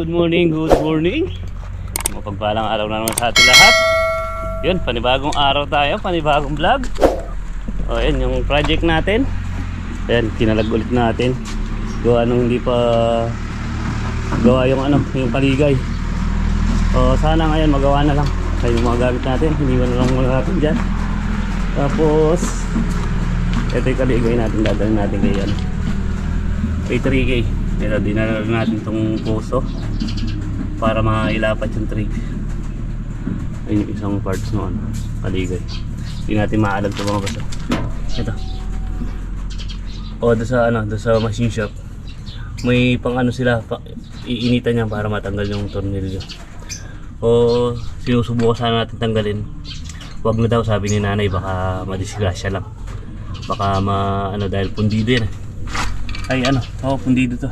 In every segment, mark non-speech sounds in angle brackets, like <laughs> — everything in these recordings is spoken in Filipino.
good morning, good morning. Mapagpalang araw na naman sa ating lahat. Yun, panibagong araw tayo, panibagong vlog. O, yun, yung project natin. Ayan, kinalag ulit natin. Gawa nung hindi pa gawa yung ano, yung paligay. O, sana ngayon magawa na lang. Kaya yung mga gamit natin, hindi na lang muna natin dyan. Tapos, ito yung kaligay natin, dadalhin natin ano. Kay 3K. Ito, dinala natin itong puso para mailapat yung 3K. Ayun yung isang parts ano, kaligay. Hindi natin maalag ito mga basa. Ito. O, doon sa ano, doon sa machine shop. May pang ano sila, pa, iinitan niya para matanggal yung tornilyo. O, sinusubukan sana natin tanggalin. Wag na daw sabi ni nanay baka madisgrasya lang. Baka ma ano dahil pundido yan. eh. Ay ano, oh pundido to.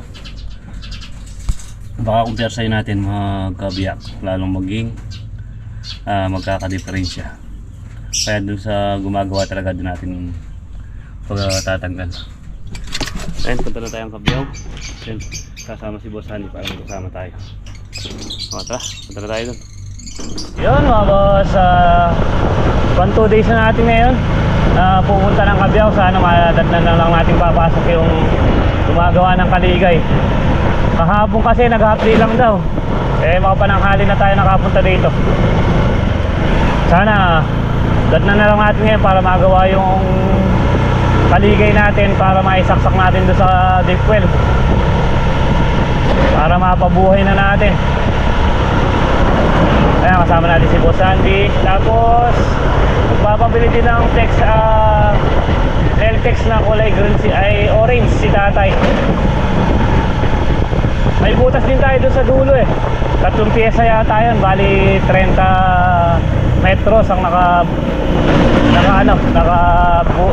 Baka compare sa'yo natin magkabiyak lalong maging ah, magkakadiferensya. Kaya dun sa gumagawa talaga dun natin pagtatanggal. Ayun, punta na tayong kabiyaw. Ayun, kasama si Boss Handy para magkasama tayo. O tara, punta na tayo dun. Yun mga boss, uh, one two days na natin ngayon na pupunta ng Kabiyaw sana madagnan na lang natin papasok yung gumagawa ng kaligay kahapon kasi nag half lang daw eh makapananghali na tayo nakapunta dito sana dagnan na lang natin ngayon para magawa yung kaligay natin para maisaksak natin doon sa deep well para mapabuhay na natin Ayan, kasama natin si Boss Andy. Tapos, magpapabili din ng tex, ah, L-tex na kulay green si, ay orange si tatay. May butas din tayo doon sa dulo eh. Tatlong pyesa yata yun. Bali, 30 metros ang naka, naka ano, naka, bu,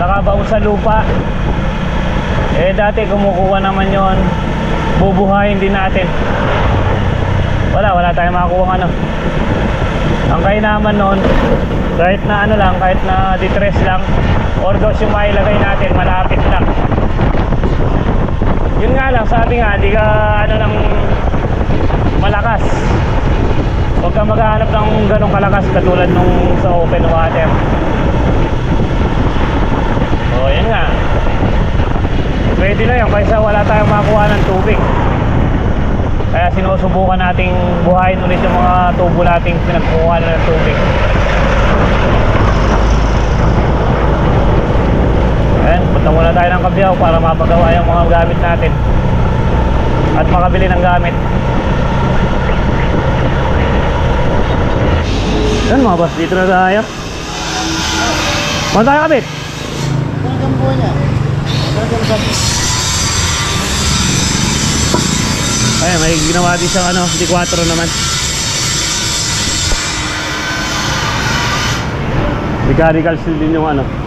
nakabaon sa lupa. Eh, dati kumukuha naman yon bubuhayin din natin wala wala tayong makakuha ano ang kaya naman nun kahit na ano lang kahit na distress lang or dos yung mailagay natin malapit lang yun nga lang sabi nga hindi ka ano lang malakas. Huwag ka maghahanap ng ganong kalakas katulad nung sa open water. O yun nga. Pwede na yun kaysa wala tayong makuha ng tubig. Kaya sinusubukan nating buhayin ulit yung mga tubo nating pinagkukuha na ng tubig. Ayan, punta muna tayo ng Kabyaw para mapagawa yung mga gamit natin. At makabili ng gamit. Yan mga boss, dito na tayo. Muna tayo kabit? Talagang buhay niya. Talagang gabi. Ayan, may ginawa din siyang ano, di 4 naman. Mechanical seal din yung ano.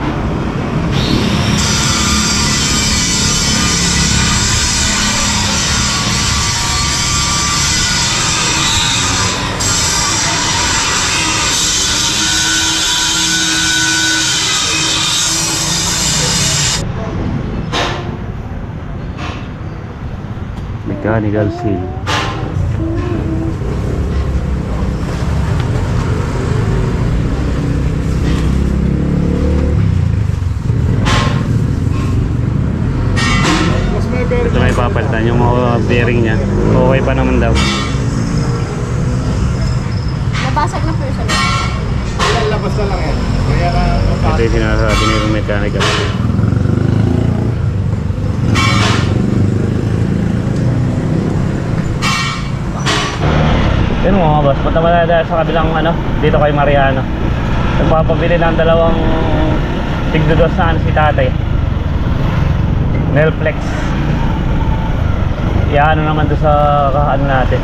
Mechanical seal. May. Ito na ipapalitan yung mga bearing niya. Okay pa naman daw. Nabasag na person. Lalabas na lang yan. Kaya na Ito yung sinasabi niya yung mechanical seal. Yun mga boss, punta ba tayo sa kabilang ano, dito kay Mariano. Nagpapabili ng dalawang tigdodos na ano si tatay. Nelflex. Iyaano naman doon sa ano natin.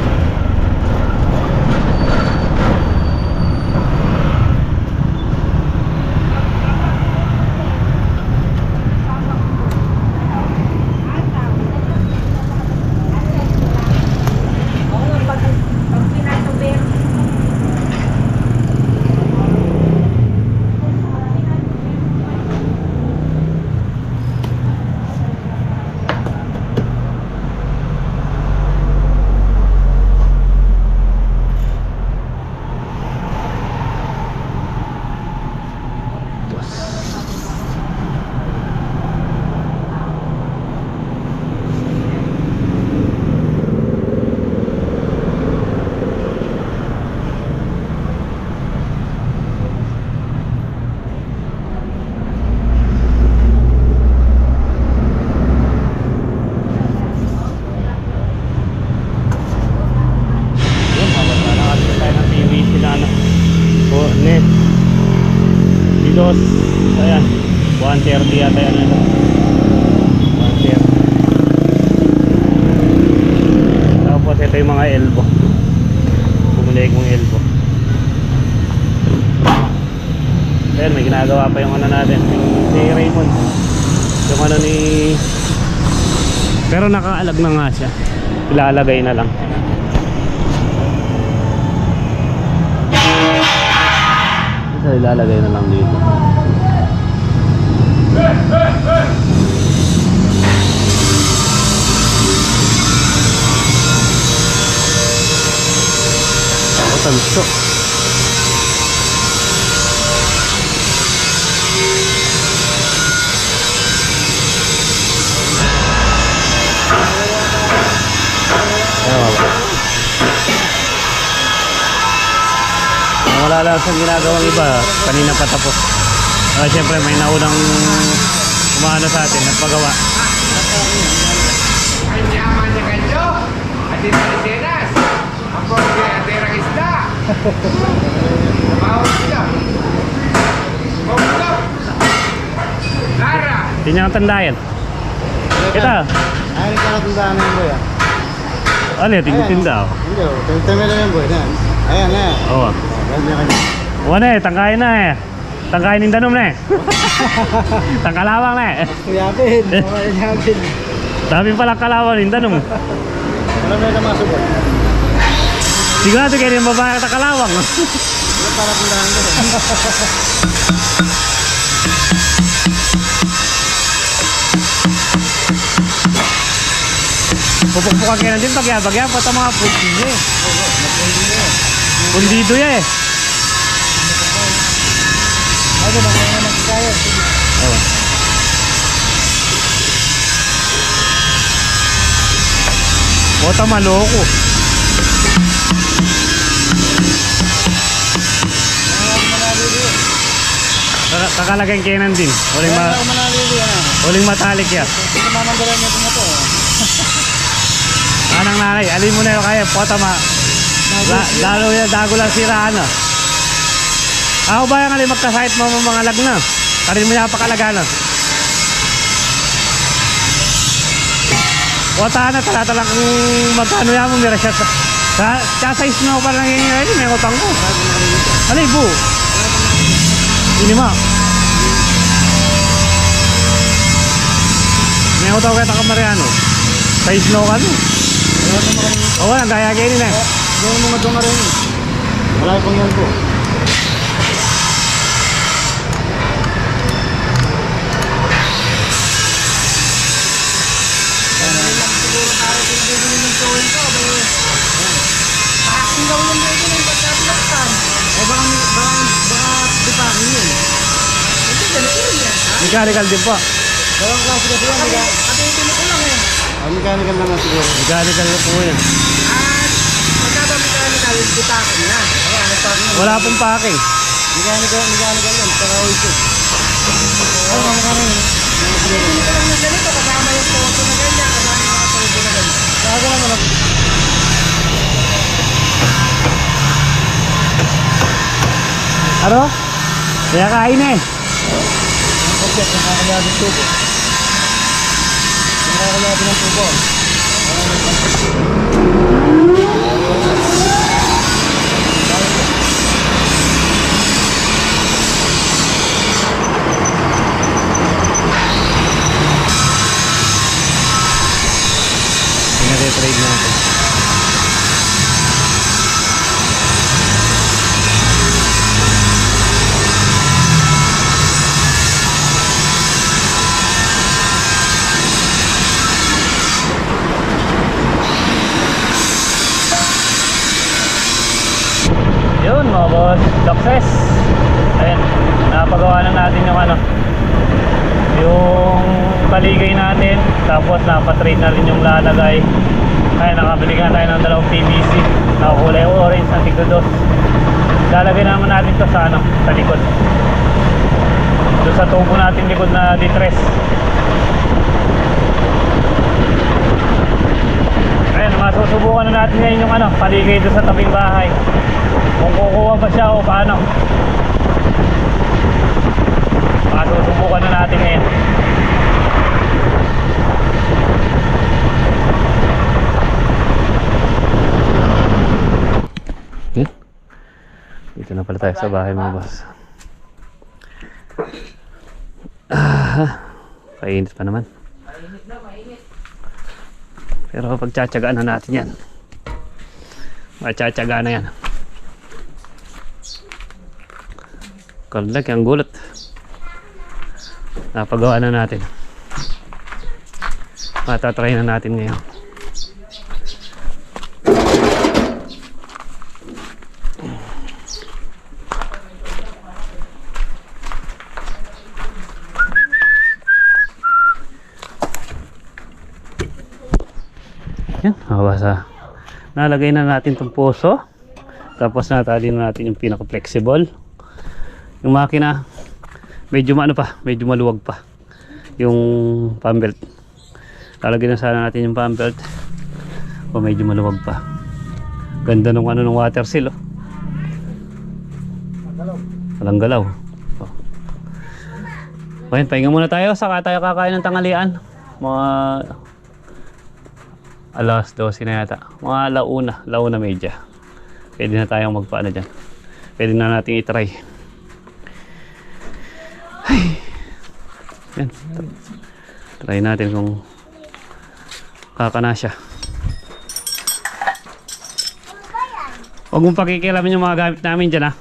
22. Ayan. 130 yata yan. Ano. 130. Tapos ito yung mga elbow. Bumalik mong elbow. Ayan, may ginagawa pa yung ano natin. Yung si Raymond. Yung ano ni... Pero nakaalag na nga siya. Ilalagay na lang. Isa ilalagay na lang dito. Ako tanso. Tama ba? Wala lang sa ginagawang iba, kanina pa tapos. Uh, Siyempre may naunang umano sa atin, nagpagawa. Yaman niya kayo. Ati Maritenas. Ako si Aterang Isda. Bawal sila. Bawal Lara. Niya ang tandayan. Kita, Ay, ka natandaan na yung boy ah. ano yung tingin daw? Hindi oh. Tagtami na yung boy. Ayan. Ayan, ayan. Oo. Wala eh, tangkain na eh. Tangkain ng danom na <laughs> eh. Tangkalawang na eh. Kuyapin. Oo, kuyapin. Dami pala kalawang ng danom. Alam mo yung masubot. Sigurado kayo yung babae at kalawang. Para tandaan ko? Pupukpukan kayo na din bagya-bagya pa mga pundido eh. Pundido eh. Ano ba kaya nagkaya? Oh. Bota maloko. Kaka- Kakalagay kayo din. Huling, Kaya ma yan ah. huling matalik ya. Ito mamanggalan niya ito to. Anang nanay, alin mo na yung kaya. Bota ma. La, lalo yan, dago lang sira ano. Ako ba yung alin magkasahit mo mga lag na? Karin mo niya pakalagana. Wata na, talata lang kung magkano yan mo, mira siya sa... Sa, sa size mo pa lang yung yun, may utang ko. Alay, bu. Ini mo. May utang ko kita ka Mariano. Size mo ka no. Oo, ang daya kayo din eh. Gawin mo nga ito nga rin. Wala pang yan po. Mechanical din po. Dalawang klase kasi yan. Mega, Ate, ito ko lang eh. ah, mechanical lang nga siguro. Mechanical na po yan. Butakin na. Ayan, nagpakin yun. Wala pong packing. Mechanical, mechanical yan. Saka oil check. Ay, mga kami. Yung ganito, kasama yung photo na ganyan, kasama yung mga photo na ganyan. Saka naman. Ano? Kaya kain eh. Ang object, nakakayabing tubo. Nakakayabing ng tubo. Pinag-trade natin. dito sa tabing bahay. Kung kukuha ba siya o paano. Masusubukan na natin ngayon. Okay. dito na pala tayo sa bahay mga boss. Ah, kainit pa naman. Pero pagtsatsagaan na natin yan. Matsatsaga na yan. Kalak ang gulot. Napagawa na natin. Matatry na natin ngayon. Yan, nakabasa. Nalagay na natin itong puso. Tapos natali na natin yung pinaka-flexible. Yung makina, medyo ano pa, medyo maluwag pa. Yung pump belt. Lalagay na sana natin yung pump belt. O medyo maluwag pa. Ganda nung ano ng water seal. Oh. Walang galaw. Oh. Okay, pahinga muna tayo. Saka tayo kakain ng tanghalian. Mga alas 12 na yata. Mga launa, launa medya. Pwede na tayong magpaano dyan. Pwede na natin itry. Ay. Yan. Try natin kung kakana siya. Huwag mong pakikialamin yung mga gamit namin dyan ha.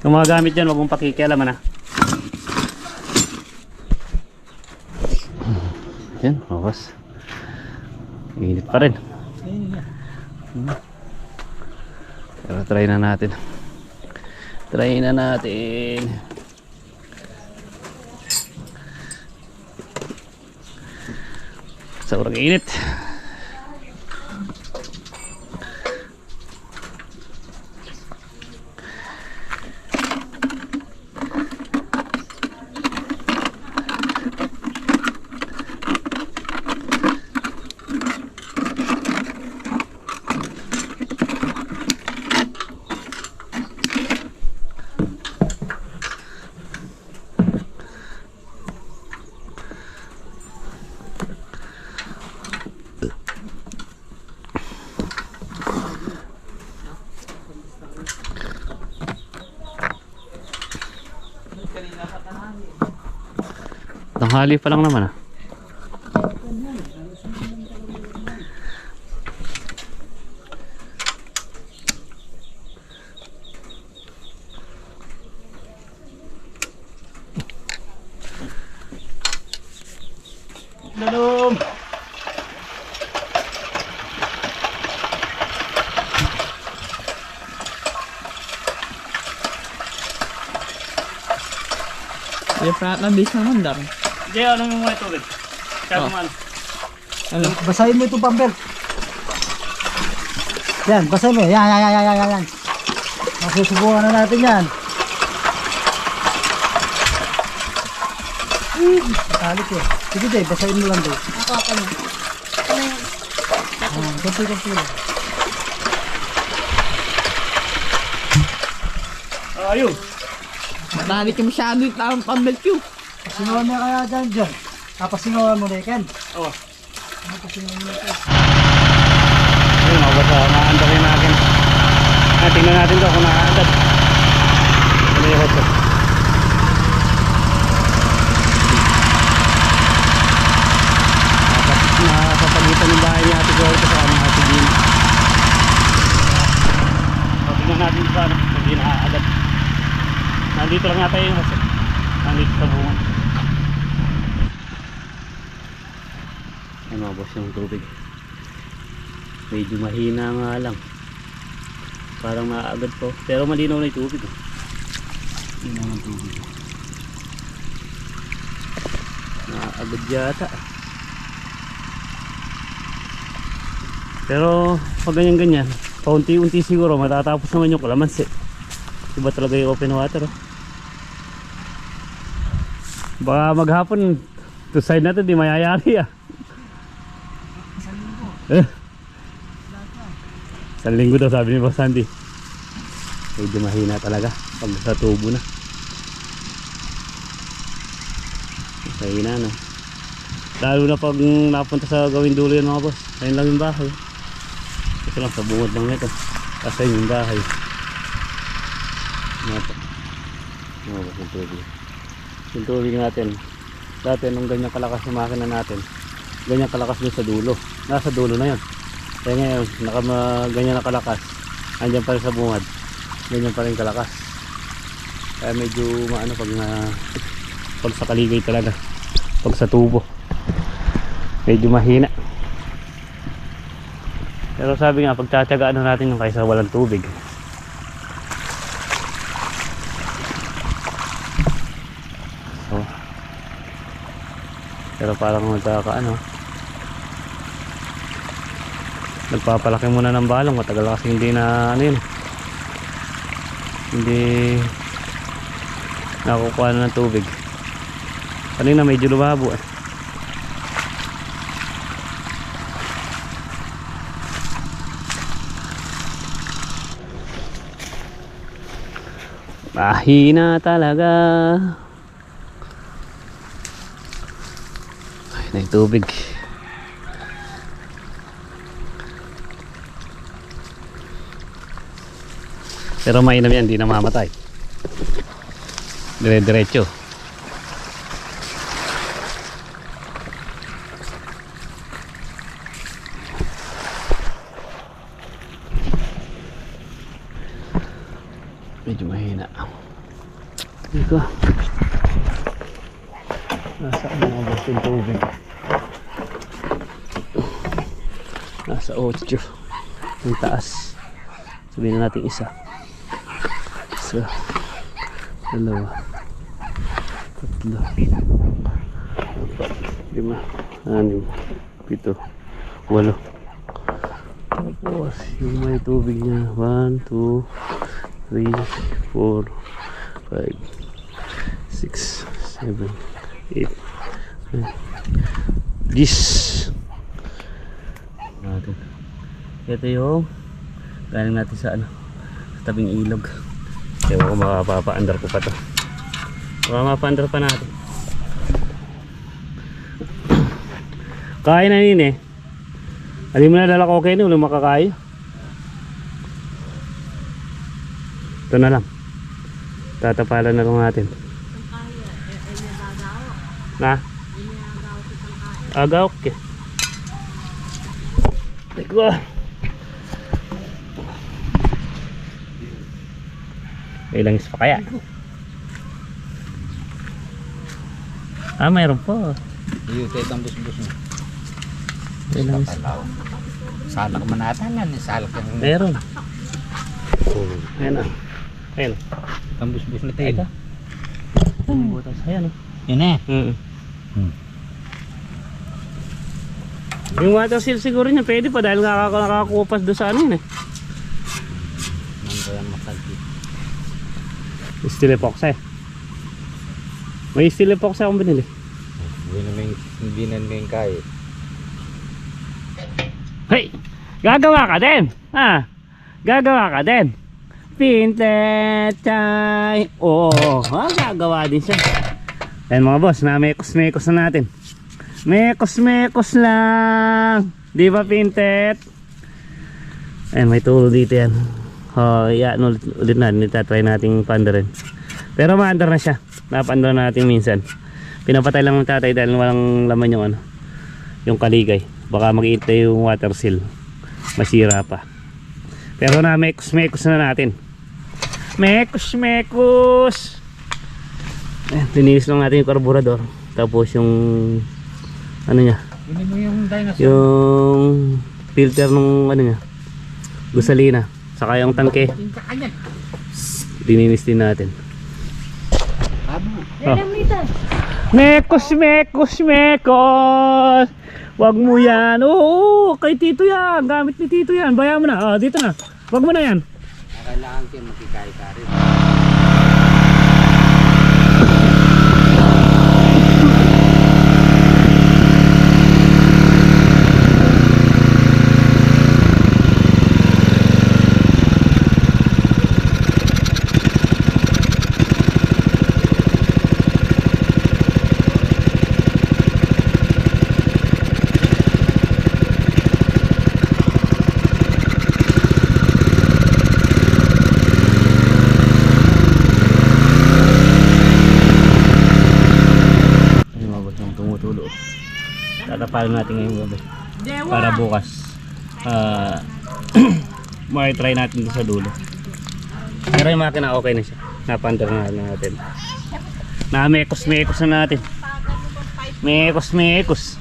Yung mga gamit dyan, huwag mong pakikialaman ha. Yan, bawas. Init pa rin. Pero try na natin. Try na natin. Sobrang init. Tanghali pa lang naman ah. Na base naman dar. Jay, ano yung mga tubig? Kaya Oh. man. Ano? Basahin mo itong pambel. Yan, basahin mo. Yan, yan, yan, yan, yan, yan. Masusubukan na natin yan. Talit eh. Sige, Jay, basahin mo lang, Jay. Ako ako na. Ano yun? Ah, konti lang. Ayun! Matalik yung masyado yung tamang pambelt yun. Pasingawan mo kaya dyan, John. Papasingawan mo na eh, Ken. Oh. Papasingawan mo na. Ayun, mga bata, maandarin natin. Ah, tingnan natin to kung nakaandad. Ano yung hoto? Nakapagitan ng bahay ni Ate Gordo sa kanyang Ate Dina. So, tingnan natin sa ano, hindi nakaagad. Nandito lang natin yung hoto. Nandito sa bunga. Boss yung tubig. Medyo mahina nga lang. Parang maaagad po. Pero malinaw na yung tubig oh. malinaw ng tubig. Naaagad yata pero pag ganyan ganyan paunti-unti siguro matatapos naman yung kalamansi. Iba talaga yung open water oh. baka maghapon to side natin di mayayari ah. eh Isang linggo daw sabi ni Boss Sandy. Medyo mahina talaga pag sa tubo na. Mahina no. Lalo na pag napunta sa gawin dulo yan mga boss. Ayun lang yung bahay. Ito lang, sa bungod lang nito. Kasi yung bahay. Po? Ano po yung tubig? Yung tubig natin. Dati nung ganyan kalakas yung makina natin, ganyan kalakas doon sa dulo. Nasa dulo na yun. Kaya ngayon, naka, ganyan na kalakas. Andyan pa rin sa bungad. Ganyan pa rin kalakas. Kaya medyo maano pag na pag sa kaligay talaga. Pag sa tubo. Medyo mahina. Pero sabi nga, pagtsatsagaan na natin yung kaysa walang tubig. So, pero parang magkaka ano, nagpapalaki muna ng balong. Matagal kasi hindi na ano yun. Hindi nakukuha na ng tubig. Kanina medyo lumabo eh. Mahina talaga. Ay na yung tubig Pero mainam yan, hindi na mamatay. Dire-diretso. Medyo mahina. Dito. Nasaan na ang boss yung tubig? Nasa 8. Ang taas. Sabihin na natin isa isa. Dalawa. Tatlo. Lima. Anim. Pito. Walo. Tapos yung may tubig niya. 1, 2 3, 4 5 6 7 8 Gis. Natin ito yung galing natin sa ano tabing ilog Ewan ko makapapa-under ko pa to. Baka mapa-under pa natin. Kaya na nini eh. Alin mo na dala ko okay na, ulang makakaya. Ito na lang. Tatapalan na lang natin. Na? Agaw ke. Teko. Ilang is pa kaya? Ah, mayroon po. Iyo, tayo ang bus-bus mo. Ilang is Palaw. Salak manatanan, salak ang Meron. Ayan na. Ayan. ang bus-bus na Ito. tayo. Butas. Ayan o. Yan eh. Mm. Hmm. Yung water seal siguro niya pwede pa dahil nakaka- nakakakupas doon sa ano yun eh. Steel epoxy. May steel epoxy akong binili. Hindi naman hindi naman kaya. Hey! Gagawa ka din! Ha? Gagawa ka din! Pintetay! Oo, oh, ha? Gagawa din siya. Ayan mga boss, na mekos-mekos na natin. Mekos-mekos lang! Di ba Pintet? Ayan, may tulo dito yan. Oh, yan ulit, ulit na. Nitatry nating pandarin. Pero maandar na siya. Napandar natin minsan. Pinapatay lang ng tatay dahil walang laman yung ano. Yung kaligay. Baka mag-iintay yung water seal. Masira pa. Pero na mekos-mekos na natin. Mekos-mekos! Ayan, tininis lang natin yung carburetor. Tapos yung ano niya, yung yung filter nung ano niya, gusalina. Saka yung tangke, dininis din natin. Liter? Mekos, mekos, mekos! Wag mo yan. Oo, kay Tito yan. Gamit ni Tito yan. Bayan mo na. Ah, dito na. Wag mo na yan. Kailangan kayo makikaya papalo natin ngayong gabi. Para bukas. Ah, <clears throat> try natin sa dulo. Pero yung makina okay na siya. Napandar na natin. Na mekos mekos na natin. Mekos mekos.